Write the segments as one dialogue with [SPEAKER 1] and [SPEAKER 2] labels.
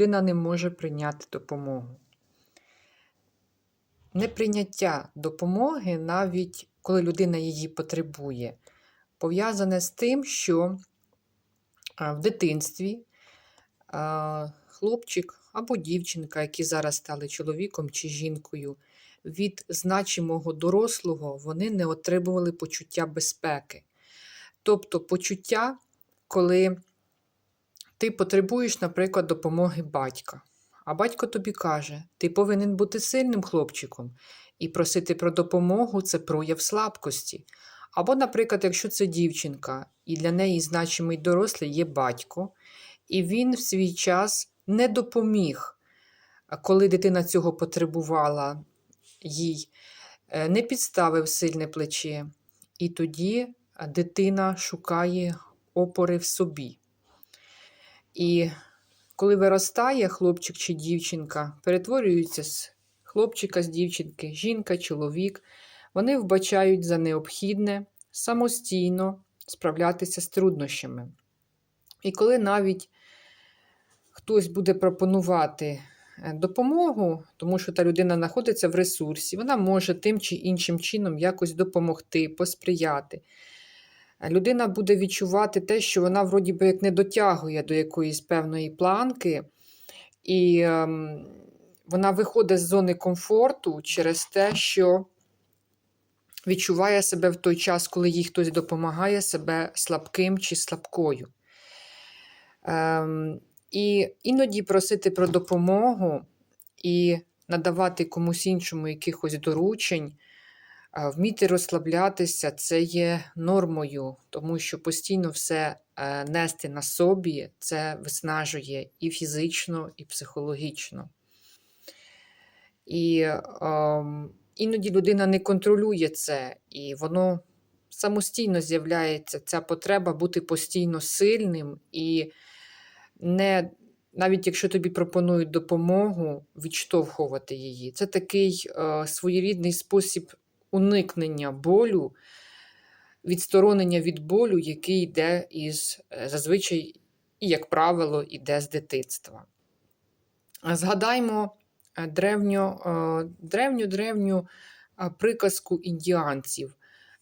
[SPEAKER 1] людина не може прийняти допомогу. Неприйняття допомоги, навіть коли людина її потребує, пов'язане з тим, що в дитинстві хлопчик або дівчинка, які зараз стали чоловіком чи жінкою, від значимого дорослого вони не отримували почуття безпеки. Тобто почуття, коли ти потребуєш, наприклад, допомоги батька. А батько тобі каже, ти повинен бути сильним хлопчиком, і просити про допомогу це прояв слабкості. Або, наприклад, якщо це дівчинка, і для неї значимий дорослий є батько, і він в свій час не допоміг, коли дитина цього потребувала їй, е, не підставив сильне плече, і тоді дитина шукає опори в собі. І коли виростає хлопчик чи дівчинка, перетворюються з хлопчика з дівчинки, жінка, чоловік, вони вбачають за необхідне самостійно справлятися з труднощами. І коли навіть хтось буде пропонувати е, допомогу, тому що та людина знаходиться в ресурсі, вона може тим чи іншим чином якось допомогти, посприяти. Людина буде відчувати те, що вона вроді би як не дотягує до якоїсь певної планки, і ем, вона виходить з зони комфорту через те, що відчуває себе в той час, коли їй хтось допомагає, себе слабким чи слабкою. Ем, і іноді просити про допомогу і надавати комусь іншому якихось доручень. Вміти розслаблятися це є нормою, тому що постійно все е, нести на собі це виснажує і фізично, і психологічно. І е, іноді людина не контролює це, і воно самостійно з'являється ця потреба бути постійно сильним і не. Навіть якщо тобі пропонують допомогу, відштовхувати її. Це такий е, своєрідний спосіб уникнення болю, відсторонення від болю, який йде із е, зазвичай, і, як правило, йде з дитинства. Згадаймо древню-древню приказку індіанців.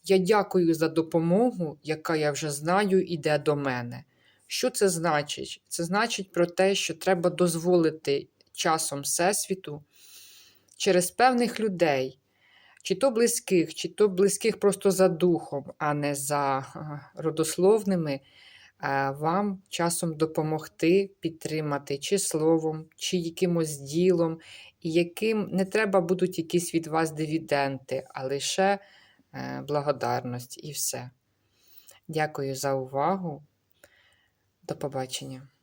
[SPEAKER 1] Я дякую за допомогу, яка я вже знаю, іде до мене. Що це значить? Це значить про те, що треба дозволити часом Всесвіту через певних людей чи то близьких, чи то близьких просто за духом, а не за родословними, вам часом допомогти підтримати чи словом, чи якимось ділом, і яким не треба будуть якісь від вас дивіденти, а лише е, благодарність і все. Дякую за увагу. До побачення.